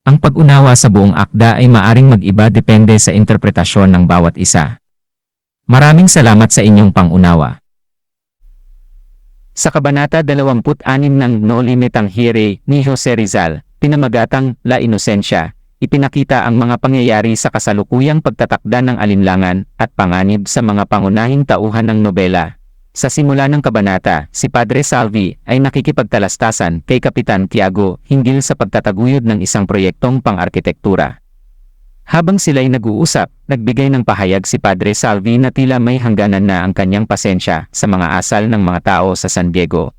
Ang pag-unawa sa buong akda ay maaring mag-iba depende sa interpretasyon ng bawat isa. Maraming salamat sa inyong pangunawa. Sa Kabanata 26 ng No Limit ang Hire ni Jose Rizal, pinamagatang La Inocencia, ipinakita ang mga pangyayari sa kasalukuyang pagtatakda ng alinlangan at panganib sa mga pangunahing tauhan ng nobela. Sa simula ng kabanata, si Padre Salvi ay nakikipagtalastasan kay Kapitan Tiago hinggil sa pagtataguyod ng isang proyektong pang-arkitektura. Habang sila'y nag-uusap, nagbigay ng pahayag si Padre Salvi na tila may hangganan na ang kanyang pasensya sa mga asal ng mga tao sa San Diego.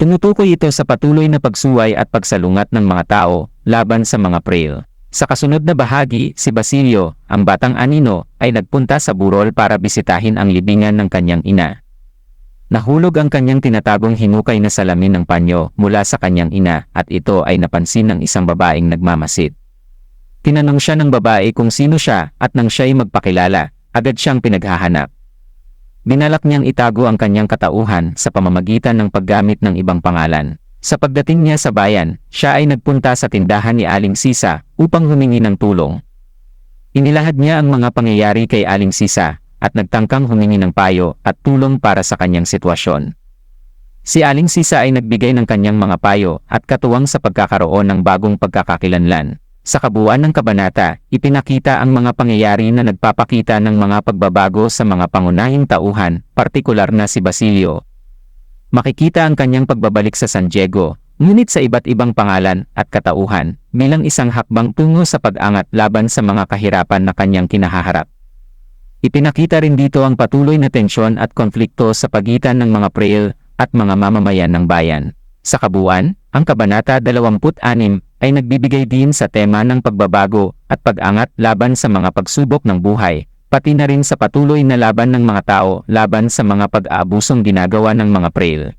Tumutukoy ito sa patuloy na pagsuway at pagsalungat ng mga tao laban sa mga prail. Sa kasunod na bahagi, si Basilio, ang batang anino, ay nagpunta sa burol para bisitahin ang libingan ng kanyang ina. Nahulog ang kanyang tinatagong hinukay na salamin ng panyo mula sa kanyang ina at ito ay napansin ng isang babaeng nagmamasid. Tinanong siya ng babae kung sino siya at nang siya'y magpakilala, agad siyang pinaghahanap. Binalak niyang itago ang kanyang katauhan sa pamamagitan ng paggamit ng ibang pangalan. Sa pagdating niya sa bayan, siya ay nagpunta sa tindahan ni Aling Sisa upang humingi ng tulong. Inilahad niya ang mga pangyayari kay Aling Sisa at nagtangkang humingi ng payo at tulong para sa kanyang sitwasyon. Si Aling Sisa ay nagbigay ng kanyang mga payo at katuwang sa pagkakaroon ng bagong pagkakakilanlan. Sa kabuuan ng kabanata, ipinakita ang mga pangyayari na nagpapakita ng mga pagbabago sa mga pangunahing tauhan, partikular na si Basilio. Makikita ang kanyang pagbabalik sa San Diego, ngunit sa iba't ibang pangalan at katauhan, bilang isang hakbang tungo sa pag-angat laban sa mga kahirapan na kanyang kinahaharap. Ipinakita rin dito ang patuloy na tensyon at konflikto sa pagitan ng mga prail at mga mamamayan ng bayan. Sa kabuuan, ang Kabanata 26 ay nagbibigay din sa tema ng pagbabago at pag-angat laban sa mga pagsubok ng buhay, pati na rin sa patuloy na laban ng mga tao laban sa mga pag-aabusong ginagawa ng mga prail.